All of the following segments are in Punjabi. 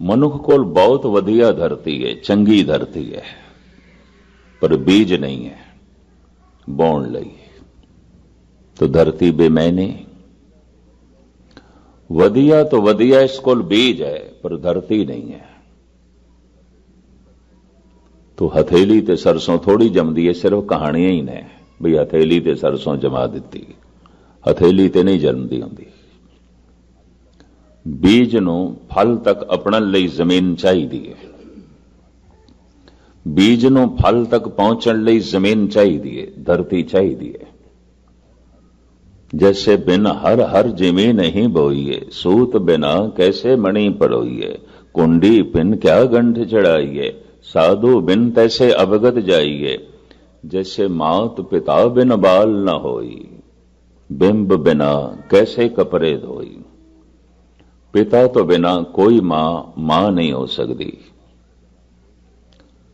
ਮਨੁੱਖ ਕੋਲ ਬਹੁਤ ਵਧੀਆ ਧਰਤੀ ਹੈ ਚੰਗੀ ਧਰਤੀ ਹੈ ਪਰ ਬੀਜ ਨਹੀਂ ਹੈ ਬੋਣ ਲਈ तो धरती बेमैने ਵਧੀਆ ਤੋਂ ਵਧੀਆ ਇਸ ਕੋਲ ਬੀਜ ਹੈ ਪਰ ਧਰਤੀ ਨਹੀਂ ਹੈ ਤੋ ਹਥੇਲੀ ਤੇ ਸਰਸੋਂ ਥੋੜੀ ਜੰਮਦੀ ਹੈ ਸਿਰਫ ਕਹਾਣੀਆਂ ਹੀ ਨੇ ਵੀ ਹਥੇਲੀ ਤੇ ਸਰਸੋਂ ਜਮਾ ਦਿੱਤੀ ਹਥੇਲੀ ਤੇ ਨਹੀਂ ਜਨਮਦੀ ਹੁੰਦੀ ਬੀਜ ਨੂੰ ਫਲ ਤੱਕ ਅਪਣਨ ਲਈ ਜ਼ਮੀਨ ਚਾਹੀਦੀ ਹੈ। ਬੀਜ ਨੂੰ ਫਲ ਤੱਕ ਪਹੁੰਚਣ ਲਈ ਜ਼ਮੀਨ ਚਾਹੀਦੀ ਹੈ, ਧਰਤੀ ਚਾਹੀਦੀ ਹੈ। ਜੈਸੇ ਬਿਨ ਹਰ ਹਰ ਜਿਵੇਂ ਨਹੀਂ ਬੋਈਏ, ਸੂਤ ਬਿਨਾ ਕੈਸੇ ਮਣੀ ਪਰੋਈਏ ਕੁੰਡੀ ਬਿਨ ਕਿਆ ਗੰਢ ਚੜਾਈਏ, ਸਾਧੂ ਬਿਨ ਤੈਸੇ ਅਵਗਤ ਜਾਈਏ, ਜੈਸੇ ਮਾਤ ਪਿਤਾ ਬਿਨ ਬਾਲ ਨਾ ਹੋਈ, ਬਿੰਬ ਬਿਨਾ ਕੈਸੇ ਕਪਰੇ ਧੋਈ। पिता तो बिना कोई मां मां नहीं हो सकती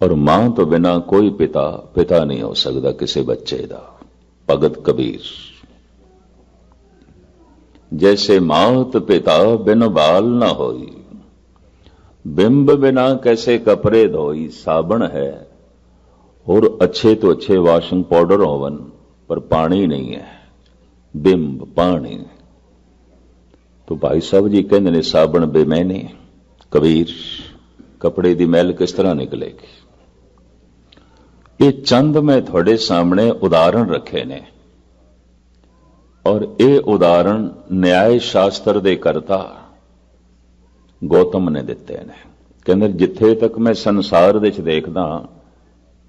और मां तो बिना कोई पिता पिता नहीं हो सकता किसी बच्चे का भगत कबीर जैसे मात पिता बिन बाल न होई बिंब बिना कैसे कपड़े धोई साबण है और अच्छे तो अच्छे वाशिंग पाउडर होवन पर पानी नहीं है बिंब पानी ਤੋ ਭਾਈ ਸਾਹਿਬ ਜੀ ਕਹਿੰਦੇ ਨੇ, ਸਾਬਣ ਬੇਮੈਨੇ ਕਬੀਰ, ਕਪੜੇ ਦੀ ਮੈਲ ਕਿਸ ਤਰ੍ਹਾਂ ਨਿਕਲੇਗੀ? ਇਹ ਚੰਦ ਮੈਂ ਤੁਹਾਡੇ ਸਾਹਮਣੇ ਉਦਾਹਰਣ ਰੱਖੇ ਨੇ। ਔਰ ਇਹ ਉਦਾਹਰਣ ਨਿਆਇ ਸ਼ਾਸਤਰ ਦੇ ਕਰਤਾ ਗੌਤਮ ਨੇ ਦਿੱਤੇ ਨੇ। ਕਹਿੰਦੇ, ਜਿੱਥੇ ਤੱਕ ਮੈਂ ਸੰਸਾਰ ਵਿੱਚ ਦੇਖਦਾ,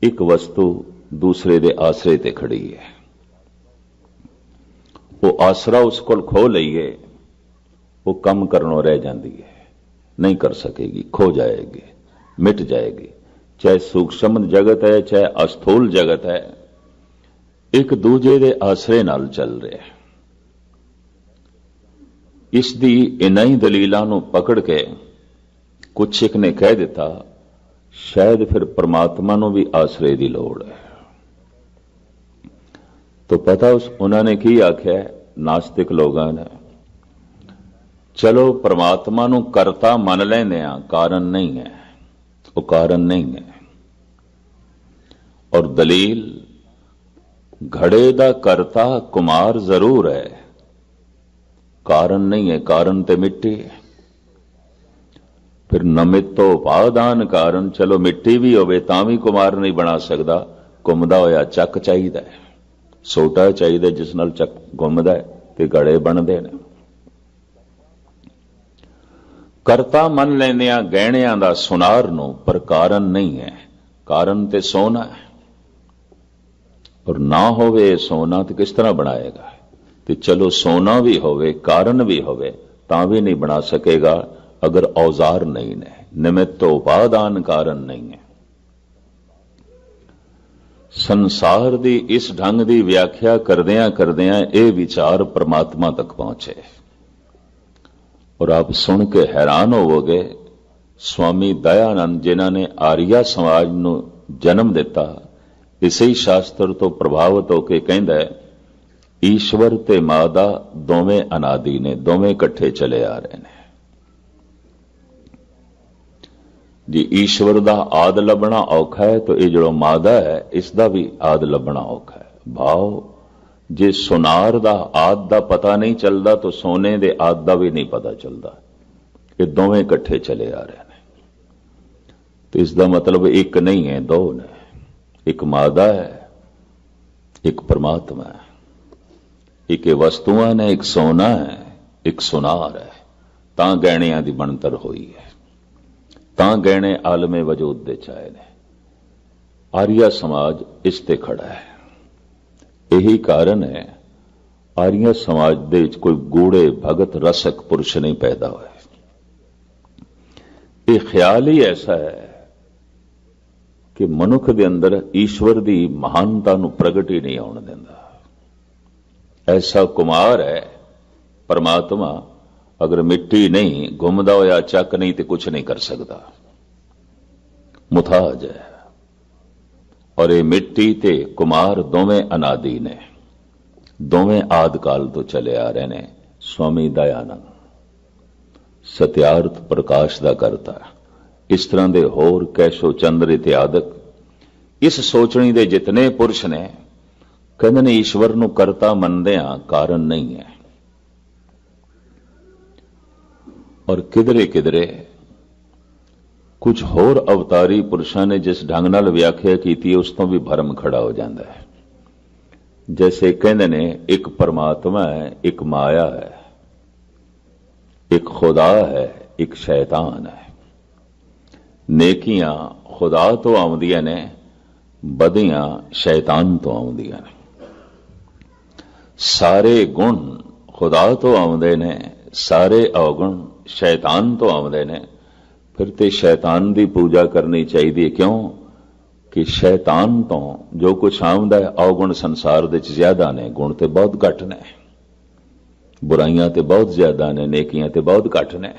ਇੱਕ ਵਸਤੂ ਦੂਸਰੇ ਦੇ ਆਸਰੇ ਤੇ ਖੜੀ ਹੈ। ਉਹ ਆਸਰਾ ਉਸ ਕੋਲ ਖੋ ਲਈਏ ਉਹ ਕੰਮ ਕਰਨੋਂ ਰਹਿ ਜਾਂਦੀ ਹੈ। ਨਹੀਂ ਕਰ ਸਕੇਗੀ, ਖੋ ਜਾਏਗੀ, ਮਿਟ ਜਾਏਗੀ। ਚਾਹੇ ਸੂਖਸ਼ਮ ਜਗਤ ਹੈ, ਚਾਹੇ ਅਸਥੂਲ ਜਗਤ ਹੈ, ਇੱਕ ਦੂਜੇ ਦੇ ਆਸਰੇ ਨਾਲ ਚੱਲ ਰਿਹਾ ਹੈ। ਇਸ ਦੀ ਇਨਾਂ ਹੀ ਦਲੀਲਾਂ ਨੂੰ ਪਕੜ ਕੇ ਕੁਛ ਇੱਕ ਨੇ ਕਹਿ ਦਿੱਤਾ, ਸ਼ਾਇਦ ਫਿਰ ਪ੍ਰਮਾਤਮਾ ਨੂੰ ਵੀ ਆਸਰੇ ਦੀ ਲੋੜ ਹੈ। ਤਾਂ ਪਤਾ ਉਸ, ਉਹਨਾਂ ਨੇ ਕੀ ਆਖਿਆ? ਨਾਸਤਿਕ ਲੋਕਾਂ ਨੇ ਚਲੋ ਪ੍ਰਮਾਤਮਾ ਨੂੰ ਕਰਤਾ ਮੰਨ ਲੈਂਦੇ ਆ ਕਾਰਨ ਨਹੀਂ ਹੈ। ਉਹ ਕਾਰਨ ਨਹੀਂ ਹੈ। ਔਰ ਦਲੀਲ, ਘੜੇ ਦਾ ਕਰਤਾ ਕੁਮਾਰ ਜ਼ਰੂਰ ਹੈ। ਕਾਰਨ ਨਹੀਂ ਹੈ, ਕਾਰਨ ਤੇ ਮਿੱਟੀ ਹੈ। ਫਿਰ ਨਮਿਤੋ ਉਪਾਦਾਨ ਕਾਰਨ, ਚਲੋ ਮਿੱਟੀ ਵੀ ਹੋਵੇ ਤਾਂ ਵੀ ਕੁਮਾਰ ਨਹੀਂ ਬਣਾ ਸਕਦਾ। ਘੁੰਮਦਾ ਹੋਇਆ ਚੱਕ ਚਾਹੀਦਾ ਹੈ। ਸੋਟਾ ਚਾਹੀਦਾ ਜਿਸ ਨਾਲ ਚੱਕ ਘੁੰਮਦਾ ਹੈ ਤੇ ਗੜੇ ਬਣਦੇ ਨੇ। ਕਰਤਾ ਮੰਨ ਲੈਂਦੇ ਆ ਗਹਿਣਿਆਂ ਦਾ ਸੁਨਾਰ ਨੂੰ ਪਰ ਕਾਰਨ ਨਹੀਂ ਹੈ। ਕਾਰਨ ਤੇ ਸੋਨਾ ਹੈ। ਪਰ ਨਾ ਹੋਵੇ ਸੋਨਾ ਤੇ ਕਿਸ ਤਰ੍ਹਾਂ ਬਣਾਏਗਾ? ਤੇ ਚਲੋ ਸੋਨਾ ਵੀ ਹੋਵੇ, ਕਾਰਨ ਵੀ ਹੋਵੇ, ਤਾਂ ਵੀ ਨਹੀਂ ਬਣਾ ਸਕੇਗਾ, ਅਗਰ ਔਜ਼ਾਰ ਨਹੀਂ ਨੇ। ਨਿਮਿਤ ਉਪਾਦਾਨ ਕਾਰਨ ਨਹੀਂ ਹੈ। ਸੰਸਾਰ ਦੀ ਇਸ ਢੰਗ ਦੀ ਵਿਆਖਿਆ ਕਰਦਿਆਂ ਕਰਦਿਆਂ ਇਹ ਵਿਚਾਰ ਪ੍ਰਮਾਤਮਾ ਤੱਕ ਪਹੁੰਚੇ। ਔਰ ਆਪ ਸੁਣ ਕੇ ਹੈਰਾਨ ਹੋਵੋਗੇ, ਸਵਾਮੀ ਦਇਆਨੰਦ ਜਿਨ੍ਹਾਂ ਨੇ ਆਰੀਆ ਸਮਾਜ ਨੂੰ ਜਨਮ ਦਿੱਤਾ, ਇਸੇ ਹੀ ਸ਼ਾਸਤਰ ਤੋਂ ਪ੍ਰਭਾਵਿਤ ਹੋ ਕੇ ਕਹਿੰਦਾ ਹੈ, ਈਸ਼ਵਰ ਤੇ ਮਾਦਾ ਦੋਵੇਂ ਅਨਾਦੀ ਨੇ, ਦੋਵੇਂ ਇਕੱਠੇ ਚਲੇ ਆ ਰਹੇ ਨੇ। ਜੀ ਈਸ਼ਵਰ ਦਾ ਆਦ ਲੱਭਣਾ ਔਖਾ ਹੈ, ਤਾਂ ਇਹ ਜਿਹੜਾ ਮਾਦਾ ਹੈ ਇਸ ਦਾ ਵੀ ਆਦ ਲੱਭਣਾ ਔਖਾ ਹੈ। ਭਾਵ ਜੇ ਸੁਨਾਰ ਦਾ ਆਦ ਦਾ ਪਤਾ ਨਹੀਂ ਚੱਲਦਾ, ਤਾਂ ਸੋਨੇ ਦੇ ਆਦ ਦਾ ਵੀ ਨਹੀਂ ਪਤਾ ਚੱਲਦਾ। ਇਹ ਦੋਵੇਂ ਇਕੱਠੇ ਚਲੇ ਆ ਰਹੇ ਨੇ। ਤੇ ਇਸ ਦਾ ਮਤਲਬ ਇੱਕ ਨਹੀਂ ਹੈ, ਦੋ ਨੇ। ਇੱਕ ਮਾਦਾ ਹੈ, ਇੱਕ ਪਰਮਾਤਮਾ ਹੈ। ਇੱਕ ਇਹ ਵਸਤੂਆਂ ਨੇ, ਇੱਕ ਸੋਨਾ ਹੈ, ਇੱਕ ਸੁਨਾਰ ਹੈ। ਤਾਂ ਗਹਿਣਿਆਂ ਦੀ ਬਣਤਰ ਹੋਈ ਹੈ। ਤਾਂ ਗਹਿਣੇ ਆਲਮੇ ਵਜੂਦ ਦੇ ਚਾਏ ਨੇ। ਆਰੀਆ ਸਮਾਜ ਇਸ ਤੇ ਖੜਾ ਹੈ। ਇਹੀ ਕਾਰਨ ਹੈ, ਆਰੀਆ ਸਮਾਜ ਦੇ ਵਿੱਚ ਕੋਈ ਗੂੜੇ ਭਗਤ ਰਸਕ ਪੁਰਸ਼ ਨਹੀਂ ਪੈਦਾ ਹੋਇਆ। ਇਹ ਖਿਆਲ ਹੀ ਐਸਾ ਹੈ ਕਿ ਮਨੁੱਖ ਦੇ ਅੰਦਰ ਈਸ਼ਵਰ ਦੀ ਮਹਾਨਤਾ ਨੂੰ ਪ੍ਰਗਟ ਹੀ ਨਹੀਂ ਆਉਣ ਦਿੰਦਾ। ਐਸਾ ਕੁਮਾਰ ਹੈ, ਪਰਮਾਤਮਾ, ਅਗਰ ਮਿੱਟੀ ਨਹੀਂ ਘੁੰਮਦਾ ਹੋਇਆ, ਚੱਕ ਨਹੀਂ ਤੇ ਕੁਝ ਨਹੀਂ ਕਰ ਸਕਦਾ। ਮੁਥਾਜ ਹੈ। ਔਰ ਇਹ ਮਿੱਟੀ ਤੇ ਕੁਮਾਰ ਦੋਵੇਂ ਅਨਾਦੀ ਨੇ ਦੋਵੇਂ ਆਦ ਕਾਲ ਤੋਂ ਚਲੇ ਆ ਰਹੇ ਨੇ, ਸਵਾਮੀ ਦਇਆਨੰਦ। ਸਤਿਆਰਥ ਪ੍ਰਕਾਸ਼ ਦਾ ਕਰਤਾ। ਇਸ ਤਰ੍ਹਾਂ ਦੇ ਹੋਰ ਕੈਸ਼ੋ ਚੰਦਰ ਇਤਿਆਦਿਕ ਇਸ ਸੋਚਣੀ ਦੇ ਜਿਤਨੇ ਪੁਰਸ਼ ਨੇ, ਕਹਿੰਦੇ ਨੇ ਈਸ਼ਵਰ ਨੂੰ ਕਰਤਾ ਮੰਨਦੇ ਆ ਕਾਰਨ ਨਹੀਂ ਹੈ। ਔਰ ਕਿਧਰੇ ਕਿਧਰੇ ਕੁਝ ਹੋਰ ਅਵਤਾਰੀ ਪੁਰਸ਼ਾਂ ਨੇ ਜਿਸ ਢੰਗ ਨਾਲ ਵਿਆਖਿਆ ਕੀਤੀ, ਉਸ ਤੋਂ ਵੀ ਭਰਮ ਖੜਾ ਹੋ ਜਾਂਦਾ ਹੈ। ਜੈਸੇ ਕਹਿੰਦੇ ਨੇ, ਇੱਕ ਪਰਮਾਤਮਾ ਹੈ, ਇੱਕ ਮਾਇਆ ਹੈ, ਇੱਕ ਖੁਦਾ ਹੈ, ਇੱਕ ਸ਼ੈਤਾਨ ਹੈ। ਨੇਕੀਆਂ ਖੁਦਾ ਤੋਂ ਆਉਂਦੀਆਂ ਨੇ ਬਦੀਆਂ ਸ਼ੈਤਾਨ ਤੋਂ ਆਉਂਦੀਆਂ ਨੇ। ਸਾਰੇ ਗੁਣ ਖੁਦਾ ਤੋਂ ਆਉਂਦੇ ਨੇ, ਸਾਰੇ ਔਗੁਣ ਸ਼ੈਤਾਨ ਤੋਂ ਆਉਂਦੇ ਨੇ। ਫਿਰ ਤੇ ਸ਼ੈਤਾਨ ਦੀ ਪੂਜਾ ਕਰਨੀ ਚਾਹੀਦੀ ਹੈ ਕਿਉਂ ਕਿ ਸ਼ੈਤਾਨ ਤੋਂ ਜੋ ਕੁਝ ਆਉਂਦਾ ਹੈ ਔਗੁਣ ਸੰਸਾਰ ਦੇ ਵਿੱਚ ਜ਼ਿਆਦਾ ਨੇ ਗੁਣ ਤੇ ਬਹੁਤ ਘੱਟ ਨੇ ਬੁਰਾਈਆਂ ਤੇ ਬਹੁਤ ਜ਼ਿਆਦਾ ਨੇ ਨੇਕੀਆਂ ਤੇ ਬਹੁਤ ਘੱਟ ਨੇ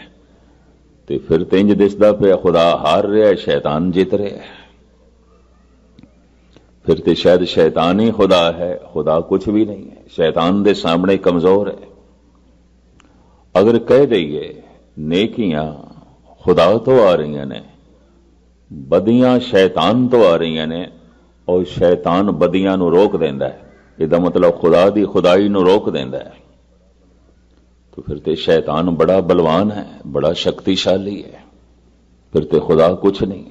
ਤੇ ਫਿਰ ਤੇ ਇੰਜ ਦਿਸਦਾ ਪਿਆ ਖੁਦਾ ਹਾਰ ਰਿਹਾ ਹੈ ਸ਼ੈਤਾਨ ਜਿੱਤ ਰਿਹਾ ਹੈ ਫਿਰ ਤੇ ਸ਼ਾਇਦ ਸ਼ੈਤਾਨ ਹੀ ਖੁਦਾ ਹੈ ਖੁਦਾ ਕੁਝ ਵੀ ਨਹੀਂ ਹੈ ਸ਼ੈਤਾਨ ਦੇ ਸਾਹਮਣੇ ਕਮਜ਼ੋਰ ਹੈ ਅਗਰ ਕਹਿ ਦਈਏ ਨੇਕੀਆਂ ਖੁਦਾ ਤੋਂ ਆ ਰਹੀਆਂ ਨੇ ਬਦੀਆਂ ਸ਼ੈਤਾਨ ਤੋਂ ਆ ਰਹੀਆਂ ਨੇ ਔਰ ਸ਼ੈਤਾਨ ਬਦੀਆਂ ਨੂੰ ਰੋਕ ਦਿੰਦਾ ਹੈ ਇਹਦਾ ਮਤਲਬ ਖੁਦਾ ਦੀ ਖੁਦਾਈ ਨੂੰ ਰੋਕ ਦਿੰਦਾ ਹੈ तो फिर ते शैतान बड़ा बलवान है बड़ा शक्तिशाली है फिर ते खुदा कुछ नहीं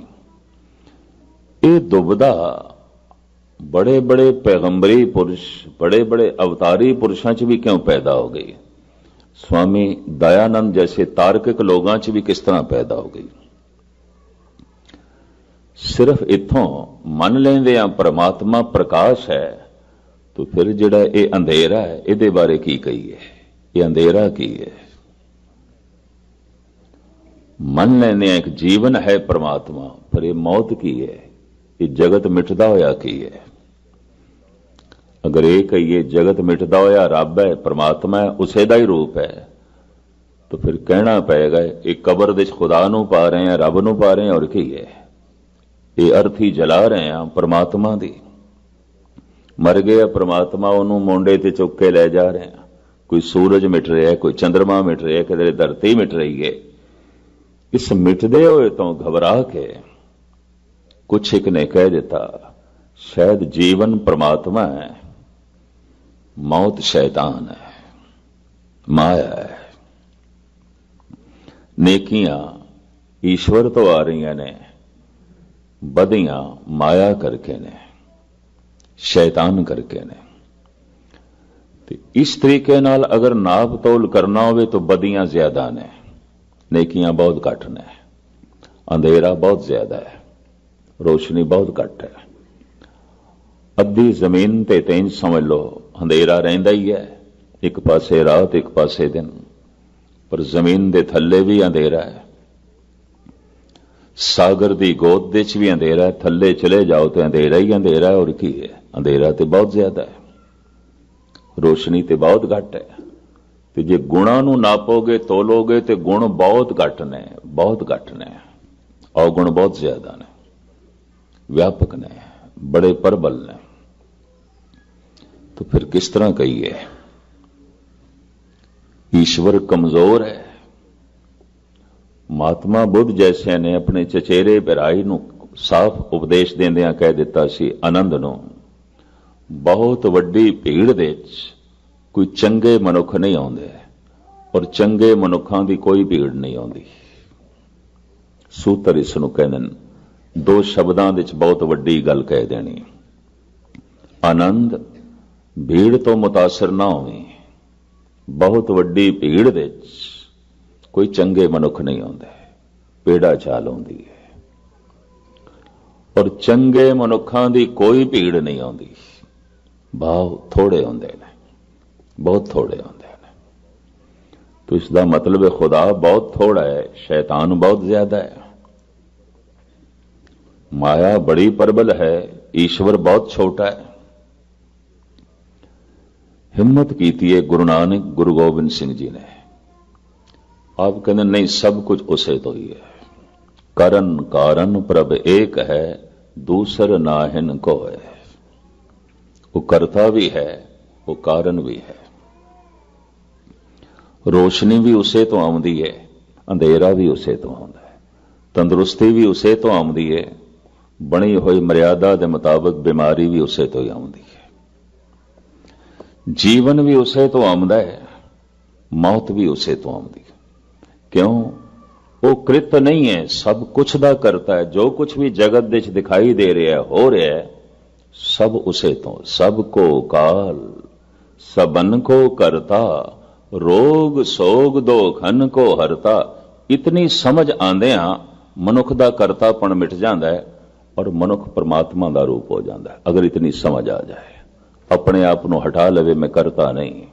ये दुबदा बड़े बड़े पैगंबरी पुरुष बड़े बड़े अवतारी पुरुषों च भी क्यों पैदा हो गई स्वामी दयानंद जैसे तार्किक लोगों च भी किस तरह पैदा हो गई ਸਿਰਫ ਇੱਥੋਂ ਮੰਨ ਲੈਂਦੇ ਆ ਪ੍ਰਮਾਤਮਾ ਪ੍ਰਕਾਸ਼ ਹੈ ਤਾਂ ਫਿਰ ਜਿਹੜਾ ਇਹ ਅੰਧੇਰਾ ਹੈ ਇਹਦੇ ਬਾਰੇ ਕੀ ਕਹੀਏ ਇਹ ਅੰਧੇਰਾ ਕੀ ਹੈ ਮੰਨ ਲੈਂਦੇ ਆ ਇੱਕ ਜੀਵਨ ਹੈ ਪ੍ਰਮਾਤਮਾ ਪਰ ਇਹ ਮੌਤ ਕੀ ਹੈ ਇਹ ਜਗਤ ਮਿਟਦਾ ਹੋਇਆ ਕੀ ਹੈ ਅਗਰ ਇਹ ਕਹੀਏ, ਜਗਤ ਮਿਟਦਾ ਹੋਇਆ ਰੱਬ ਹੈ, ਪ੍ਰਮਾਤਮਾ ਹੈ, ਉਸੇ ਦਾ ਹੀ ਰੂਪ ਹੈ। ਤਾਂ ਫਿਰ ਕਹਿਣਾ ਪਏਗਾ, ਇਹ ਕਬਰ ਦੇ ਵਿੱਚ ਖੁਦਾ ਨੂੰ ਪਾ ਰਹੇ ਆ ਰੱਬ ਨੂੰ ਪਾ ਰਹੇ ਆ ਔਰ ਕੀ ਹੈ? ਇਹ ਅਰਥੀ ਜਲਾ ਰਹੇ ਆ ਪ੍ਰਮਾਤਮਾ ਦੀ। ਮਰ ਗਿਆ ਪ੍ਰਮਾਤਮਾ, ਉਹਨੂੰ ਮੋਢੇ ਤੇ ਚੁੱਕ ਕੇ ਲੈ ਜਾ ਰਹੇ ਆ ਕੋਈ ਸੂਰਜ ਮਿਟ ਰਿਹਾ ਕੋਈ ਚੰ드ਰਮਾ ਮਿਟ ਰਿਹਾ ਕਿਤੇ ਧਰਤੀ ਮਿਟ ਰਹੀ ਹੈ। ਇਸ ਮਿਟਦੇ ਹੋਏ ਤੋਂ ਘਬਰਾ ਕੇ ਕੁਛ ਇੱਕ ਨੇ ਕਹਿ ਦਿੱਤਾ, ਸ਼ਾਇਦ ਜੀਵਨ ਪ੍ਰਮਾਤਮਾ ਹੈ। ਮੌਤ ਸ਼ੈਤਾਨ ਹੈ ਮਾਇਆ ਹੈ ਨੇਕੀਆਂ ਈਸ਼ਵਰ ਤੋਂ ਆ ਰਹੀਆਂ ਨੇ ਬਦੀਆਂ ਮਾਇਆ ਕਰਕੇ ਨੇ ਸ਼ੈਤਾਨ ਕਰਕੇ ਨੇ ਤੇ ਇਸ ਤਰੀਕੇ ਨਾਲ ਅਗਰ ਨਾਪ ਤੋਲ ਕਰਨਾ ਹੋਵੇ ਤਾਂ ਬਦੀਆਂ ਜ਼ਿਆਦਾ ਨੇ ਨੇਕੀਆਂ ਬਹੁਤ ਘੱਟ ਨੇ ਅੰਧੇਰਾ ਬਹੁਤ ਜ਼ਿਆਦਾ ਹੈ ਰੋਸ਼ਨੀ ਬਹੁਤ ਘੱਟ ਹੈ ਅੱਧੀ ਜ਼ਮੀਨ ਤੇ ਤੈਨ ਸਮਝ ਲਓ ਅੰਧੇਰਾ ਰਹਿੰਦਾ ਹੀ ਹੈ, ਇੱਕ ਪਾਸੇ ਰਾਤ, ਇੱਕ ਪਾਸੇ ਦਿਨ। ਪਰ ਜ਼ਮੀਨ ਦੇ ਥੱਲੇ ਵੀ ਅੰਧੇਰਾ ਹੈ। ਸਾਗਰ ਦੀ ਗੋਦ ਦੇ ਵਿੱਚ ਵੀ ਅੰਧੇਰਾ ਹੈ, ਥੱਲੇ ਚਲੇ ਜਾਓ ਤੇ ਅੰਧੇਰਾ ਹੀ ਅੰਧੇਰਾ ਹੈ ਔਰ ਕੀ ਹੈ? ਅੰਧੇਰਾ ਤੇ ਬਹੁਤ ਜ਼ਿਆਦਾ ਹੈ। ਰੋਸ਼ਨੀ ਤੇ ਬਹੁਤ ਘੱਟ ਹੈ। ਤੇ ਜੇ ਗੁਣਾ ਨੂੰ ਨਾਪੋਗੇ, ਤੋਲੋਗੇ, ਤੇ ਗੁਣ ਬਹੁਤ ਘੱਟ ਨੇ, ਬਹੁਤ ਘੱਟ ਨੇ। ਔਗੁਣ ਬਹੁਤ ਜ਼ਿਆਦਾ ਨੇ। ਵਿਆਪਕ ਨੇ, ਬੜੇ ਪਰਬਲ ਨੇ। तो फिर किस तरह कहिए ईश्वर कमजोर है ਮਹਾਤਮਾ ਬੁੱਧ ਜੈਸਿਆਂ ਨੇ ਆਪਣੇ ਚਚੇਰੇ ਭਰਾਈ ਨੂੰ ਸਾਫ਼ ਉਪਦੇਸ਼ ਦਿੰਦਿਆਂ ਕਹਿ ਦਿੱਤਾ ਸੀ ਆਨੰਦ ਨੂੰ ਬਹੁਤ ਵੱਡੀ ਭੀੜ ਦੇ ਵਿੱਚ ਕੋਈ ਚੰਗੇ ਮਨੁੱਖ ਨਹੀਂ ਆਉਂਦੇ ਔਰ ਚੰਗੇ ਮਨੁੱਖਾਂ ਦੀ ਕੋਈ ਭੀੜ ਨਹੀਂ ਆਉਂਦੀ ਸੂਤਰ ਇਸ ਨੂੰ ਕਹਿੰਦੇ ਨੇ ਦੋ ਸ਼ਬਦਾਂ ਵਿੱਚ ਬਹੁਤ ਵੱਡੀ ਗੱਲ ਕਹਿ ਦੇਣੀ ਆਨੰਦ ਭੀੜ ਤੋਂ ਮੁਤਾਸਰ ਨਾ ਹੋਵੇ ਬਹੁਤ ਵੱਡੀ ਭੀੜ ਦੇ ਵਿੱਚ ਕੋਈ ਚੰਗੇ ਮਨੁੱਖ ਨਹੀਂ ਆਉਂਦੇ ਪੇੜਾ ਚਾਲ ਆਉਂਦੀ ਹੈ ਔਰ ਚੰਗੇ ਮਨੁੱਖਾਂ ਦੀ ਕੋਈ ਭੀੜ ਨਹੀਂ ਆਉਂਦੀ ਭਾਵ ਥੋੜੇ ਹੁੰਦੇ ਨੇ ਬਹੁਤ ਥੋੜੇ ਹੁੰਦੇ ਨੇ तो इसका मतलब है खुदा बहुत थोड़ा है शैतान बहुत ज्यादा है माया बड़ी प्रबल है ईश्वर बहुत छोटा है ਹਿੰਮਤ ਕੀਤੀ ਹੈ ਗੁਰੂ ਨਾਨਕ, ਗੁਰੂ ਗੋਬਿੰਦ ਸਿੰਘ ਜੀ ਨੇ। ਆਪ ਕਹਿੰਦੇ, ਨਹੀਂ, ਸਭ ਕੁਝ ਉਸੇ ਤੋਂ ਹੀ ਹੈ। ਕਰਨ ਕਾਰਨ ਪ੍ਰਭ ਏਕ ਹੈ, ਦੂਸਰ ਨਾਹਿਨ ਕੋ ਹੈ ਉਹ ਕਰਤਾ ਵੀ ਹੈ, ਉਹ ਕਾਰਨ ਵੀ ਹੈ। ਰੋਸ਼ਨੀ ਵੀ ਉਸੇ ਤੋਂ ਆਉਂਦੀ ਹੈ ਅੰਧੇਰਾ ਵੀ ਉਸੇ ਤੋਂ ਆਉਂਦਾ ਹੈ। ਤੰਦਰੁਸਤੀ ਵੀ ਉਸੇ ਤੋਂ ਆਉਂਦੀ ਹੈ ਬਣੀ ਹੋਈ ਮਰਿਆਦਾ ਦੇ ਮੁਤਾਬਕ ਬਿਮਾਰੀ ਵੀ ਉਸੇ ਤੋਂ ਹੀ ਆਉਂਦੀ ਹੈ ਜੀਵਨ ਵੀ ਉਸੇ ਤੋਂ ਆਉਂਦਾ ਹੈ, ਮੌਤ ਵੀ ਉਸੇ ਤੋਂ ਆਉਂਦੀ ਹੈ। ਕਿਉਂ? ਉਹ ਕ੍ਰਿਤ ਨਹੀਂ ਹੈ, ਸਭ ਕੁਝ ਦਾ ਕਰਤਾ ਹੈ, ਜੋ ਕੁਝ ਵੀ ਜਗਤ ਦੇ ਵਿੱਚ ਦਿਖਾਈ ਦੇ ਰਿਹਾ, ਹੋ ਰਿਹਾ ਹੈ, ਸਭ ਉਸੇ ਤੋਂ, ਸਭ ਕੋ ਕਾਲ, ਸਬਨ ਕੋ ਕਰਤਾ, ਰੋਗ ਸੋਗ ਦੋਖਨ ਕੋ ਹਰਤਾ। ਇਤਨੀ ਸਮਝ ਆਂਦਿਆਂ ਮਨੁੱਖ ਦਾ ਕਰਤਾਪਣ ਮਿਟ ਜਾਂਦਾ ਹੈ ਔਰ ਮਨੁੱਖ ਪਰਮਾਤਮਾ ਦਾ ਰੂਪ ਹੋ ਜਾਂਦਾ ਹੈ, ਅਗਰ ਇਤਨੀ ਸਮਝ ਆ ਜਾਏ। ਆਪਣੇ ਆਪ ਨੂੰ ਹਟਾ ਲਵੇ ਮੈਂ ਕਰਤਾ ਨਹੀਂ।